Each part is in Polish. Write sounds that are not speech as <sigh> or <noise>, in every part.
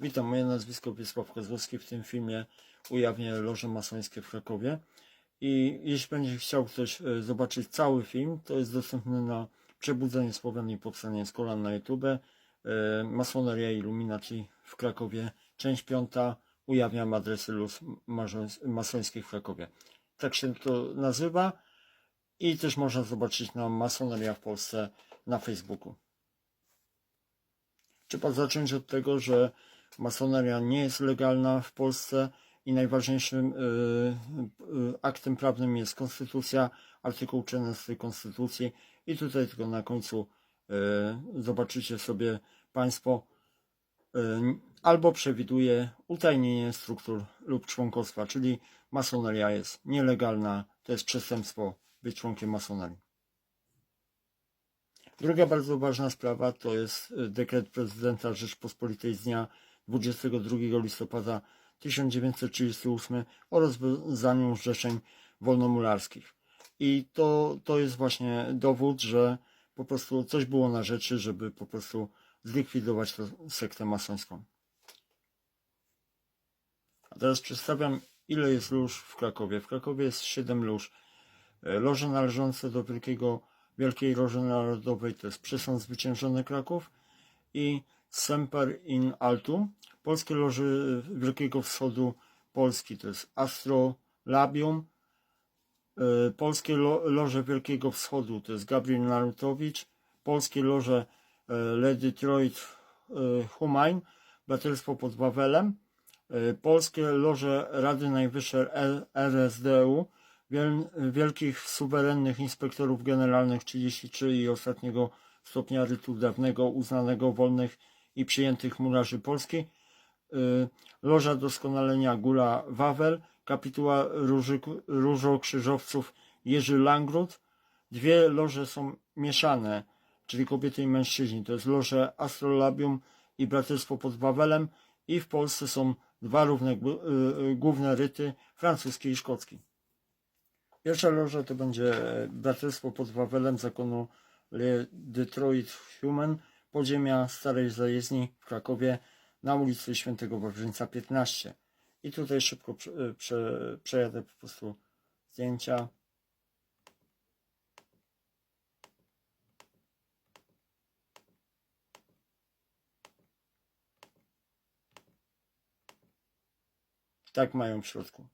Witam, moje nazwisko Wiesław Kozłowski. W tym filmie ujawnię loże masońskie w Krakowie. I jeśli będzie chciał ktoś e, zobaczyć cały film, to jest dostępny na Przebudzenie Słowian i Powstanie z Kolan na YouTube. E, Masoneria Illuminati w Krakowie, część piąta. Ujawniam adresy luz masońskich w Krakowie. Tak się to nazywa. I też można zobaczyć na Masoneria w Polsce na Facebooku. Trzeba zacząć od tego, że masoneria nie jest legalna w Polsce i najważniejszym y, y, aktem prawnym jest konstytucja, artykuł 13 konstytucji i tutaj tylko na końcu y, zobaczycie sobie Państwo albo przewiduje utajnienie struktur lub członkostwa, czyli masoneria jest nielegalna, to jest przestępstwo być członkiem masonerii. Druga bardzo ważna sprawa to jest dekret prezydenta Rzeczpospolitej z dnia 22 listopada 1938 o rozwiązaniu zrzeszeń wolnomularskich. I to, to jest właśnie dowód, że po prostu coś było na rzeczy, żeby po prostu zlikwidować tę sektę masońską. A teraz przedstawiam, ile jest lóż w Krakowie. W Krakowie jest 7 lóż. E, Loże należące do Wielkiego, Wielkiej Loży Narodowej to jest Przesąd Zwyciężony Kraków i Semper in Altu. Polskie Loży Wielkiego Wschodu Polski to jest Astrolabium. E, Polskie Lo- Loże Wielkiego Wschodu to jest Gabriel Narutowicz. Polskie Loże e, Le Detroit e, Humain. Braterstwo pod Wawelem. Polskie Loże Rady Najwyższej RSDU. Wiel- Wielkich Suwerennych Inspektorów Generalnych 33 i ostatniego stopnia rytu dawnego uznanego wolnych i przyjętych murarzy Polski. Y, Loża Doskonalenia Góra Wawel, kapituła Róży, Różokrzyżowców Jerzy Langrud. Dwie loże są mieszane, czyli kobiety i mężczyźni. To jest loże Astrolabium i Braterstwo pod Wawelem i w Polsce są dwa równe y, y, główne ryty, francuski i szkocki. Pierwsza loża to będzie Braterstwo pod Wawelem zakonu Le Detroit Human, podziemia Starej Zajezdni w Krakowie na ulicy Świętego Wawrzyńca 15. I tutaj szybko e, prze, przejadę po prostu zdjęcia. Tak mają w środku.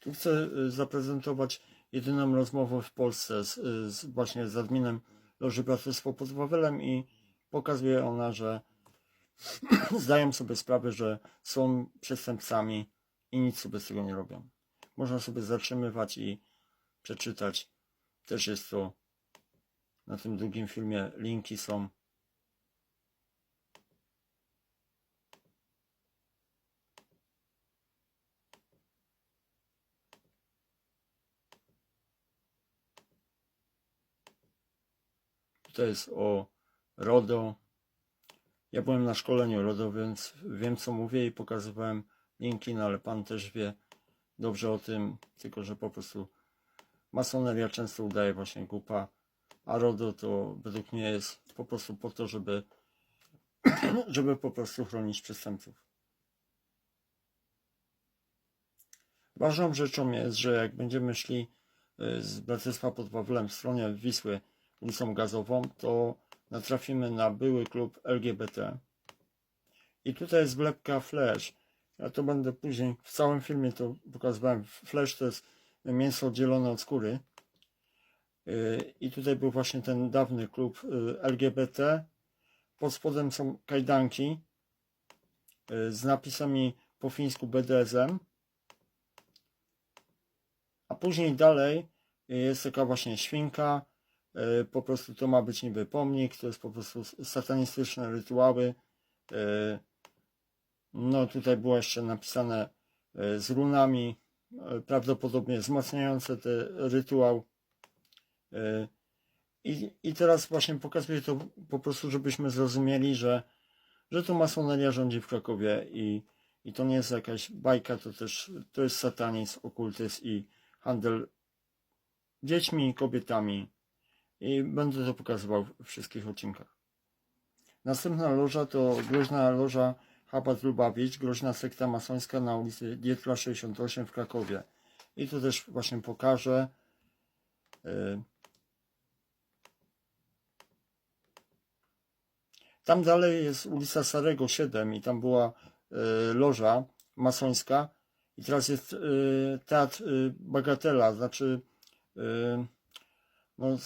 Tu chcę y, zaprezentować jedyną rozmowę w Polsce z, z właśnie z adminem Loży Braterstwo pod Wawelem i pokazuje ona, że <clears throat> zdają sobie sprawę, że są przestępcami i nic sobie z tego nie robią. Można sobie zatrzymywać i przeczytać. Też jest to na tym drugim filmie. Linki są. To jest o RODO. Ja byłem na szkoleniu RODO, więc wiem co mówię i pokazywałem linki, no ale pan też wie dobrze o tym, tylko że po prostu masoneria często udaje właśnie głupa, a RODO to według mnie jest po prostu po to, żeby <clears throat> żeby po prostu chronić przestępców. Ważną rzeczą jest, że jak będziemy szli y, z Braterstwa pod Wawelem w stronie Wisły ulicą Gazową, to natrafimy na były klub LGBT. I tutaj jest wlepka Flash. Ja to będę później, w całym filmie to pokazywałem. Flash to jest mięso oddzielone od skóry. Yy, I tutaj był właśnie ten dawny klub yy, LGBT. Pod spodem są kajdanki yy, z napisami po fińsku BDSM. A później dalej jest taka właśnie świnka. E, Po prostu to ma być niby pomnik, to jest po prostu satanistyczne rytuały. E, No tutaj było jeszcze napisane e, z runami, prawdopodobnie wzmacniające ten rytuał. I, I teraz właśnie pokazuję to po prostu, żebyśmy zrozumieli, że, że to masoneria rządzi w Krakowie i, i to nie jest jakaś bajka, to też to jest satanizm, okultyzm i handel dziećmi i kobietami i będę to pokazywał w wszystkich odcinkach. Następna loża to groźna loża Chabat Lubawicz, groźna sekta masońska na ulicy Dietla 68 w Krakowie. I tu też właśnie pokażę. y, Tam dalej jest ulica Starego 7 i tam była y, loża masońska i teraz jest y, teatr Bagatela, znaczy no,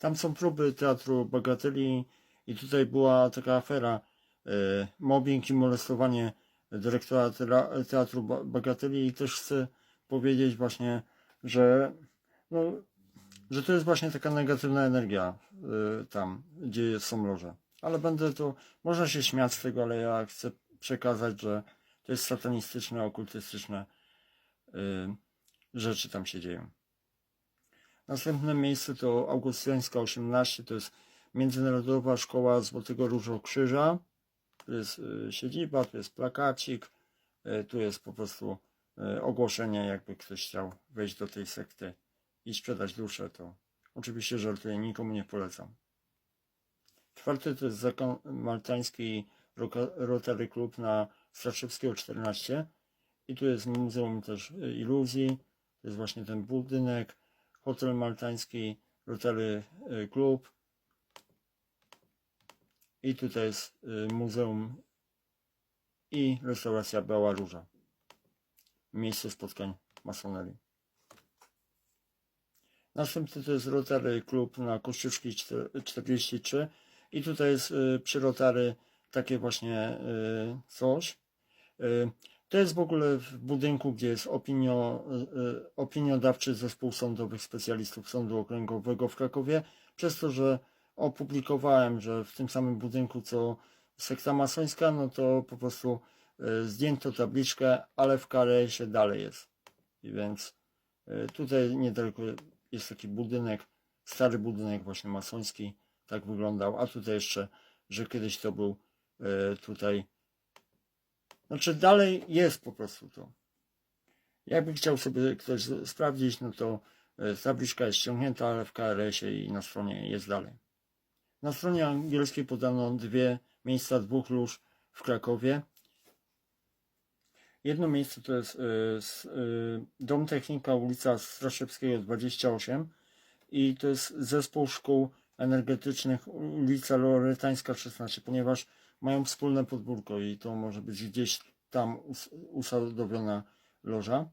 tam są próby teatru Bagateli i tutaj była taka afera y, mobbing i molestowanie dyrektora teatru Ba- Bagateli i też chcę powiedzieć właśnie, że no, że to jest właśnie taka negatywna energia y, tam, gdzie są loże. Ale będę to, można się śmiać z tego, ale ja chcę przekazać, że to jest satanistyczne, okultystyczne y, rzeczy tam się dzieją. Następne miejsce to Augustiańska 18, to jest Międzynarodowa Szkoła Złotego Różokrzyża. Tu jest y, siedziba, tu jest plakacik, y, tu jest po prostu y, ogłoszenie, jakby ktoś chciał wejść do tej sekty i sprzedać duszę, to oczywiście żartuję, nikomu nie polecam. Czwarty to jest zakon maltański Rotary Club na Straszewskiego 14 i tu jest Muzeum też Iluzji, to jest właśnie ten budynek, hotel maltański Rotary y, Club i tutaj jest y, Muzeum i restauracja Biała Róża, miejsce spotkań masonerii. Następny to jest Rotary Klub na Kościuszki 43 i tutaj jest y, przy Rotary takie właśnie coś. To jest w ogóle w budynku, gdzie jest opinio, y, y, opiniodawczy zespół sądowych specjalistów Sądu Okręgowego w Krakowie, przez to, że opublikowałem, że w tym samym budynku co sekta masońska, no to po prostu y, zdjęto tabliczkę, ale w się dalej jest. I więc tutaj niedaleko jest taki budynek, stary budynek właśnie masoński, tak wyglądał, a tutaj jeszcze, że kiedyś to był tutaj, znaczy dalej jest po prostu to. Jakby chciał sobie ktoś sprawdzić, no to e, tabliczka jest ściągnięta, ale w KRS-ie i na stronie jest dalej. Na stronie angielskiej podano dwie miejsca dwóch lóż w Krakowie. Jedno miejsce to jest s- y, Dom Technika, ulica Straszewskiego 28 i to jest zespół szkół energetycznych ulica Loretańska 16, ponieważ mają wspólne podwórko i to może być gdzieś tam us- usadowiona loża.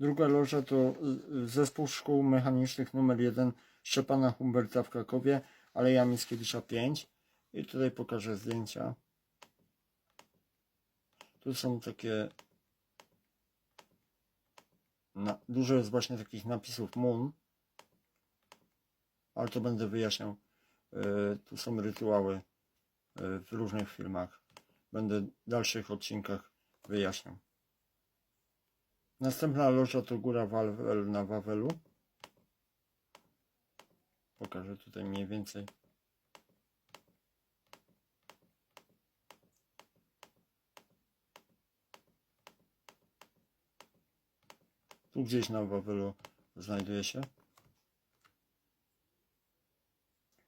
Druga loża to y, y, zespół szkół mechanicznych numer 1 Szczepana Humberta w Krakowie, Aleja Mickiewicza 5 i tutaj pokażę zdjęcia. Tu są takie. Na, dużo jest właśnie takich napisów Moon, ale to będę wyjaśniał. E, tu są rytuały w różnych filmach. Będę w dalszych odcinkach wyjaśniał. Następna loża to Góra Wawel na Wawelu. Pokażę tutaj mniej więcej. Tu gdzieś na Wawelu znajduje się.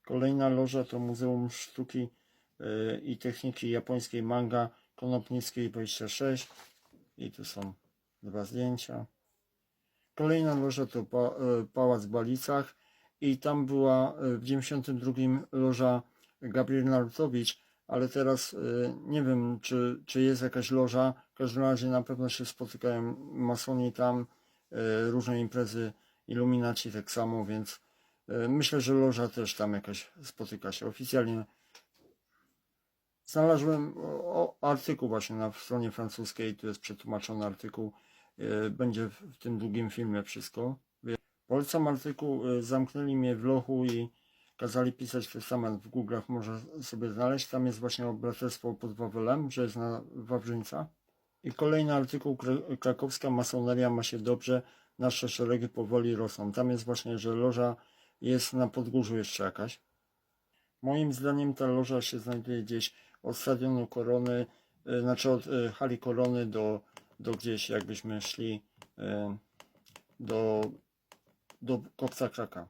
Kolejna loża to Muzeum Sztuki i Techniki Japońskiej Manga Konopnickiej 26. I tu są dwa zdjęcia. Kolejna loża to pa, y, Pałac w Balicach i tam była y, w 92 loża Gabriel Narutowicz, ale teraz y, nie wiem, czy, czy jest jakaś loża. W każdym razie na pewno się spotykają masoni tam, y, różne imprezy, iluminaci tak samo, więc y, myślę, że loża też tam jakaś spotyka się oficjalnie. Znalazłem o, artykuł właśnie na stronie francuskiej, tu jest przetłumaczony artykuł, y, będzie w, tym długim filmie wszystko. Polecam artykuł, y, zamknęli mnie w lochu i kazali pisać testament w Google'ach, można sobie znaleźć. Tam jest właśnie o pod Wawelem, że jest na Wawrzyńca. I kolejny artykuł, Kra- krakowska masoneria ma się dobrze, nasze szeregi powoli rosną. Tam jest właśnie, że loża jest na podgórzu jeszcze jakaś. Moim zdaniem ta loża się znajduje gdzieś od stadionu Korony, y, znaczy od y, hali Korony do, do gdzieś jakbyśmy szli y, do, do kopca Kraka.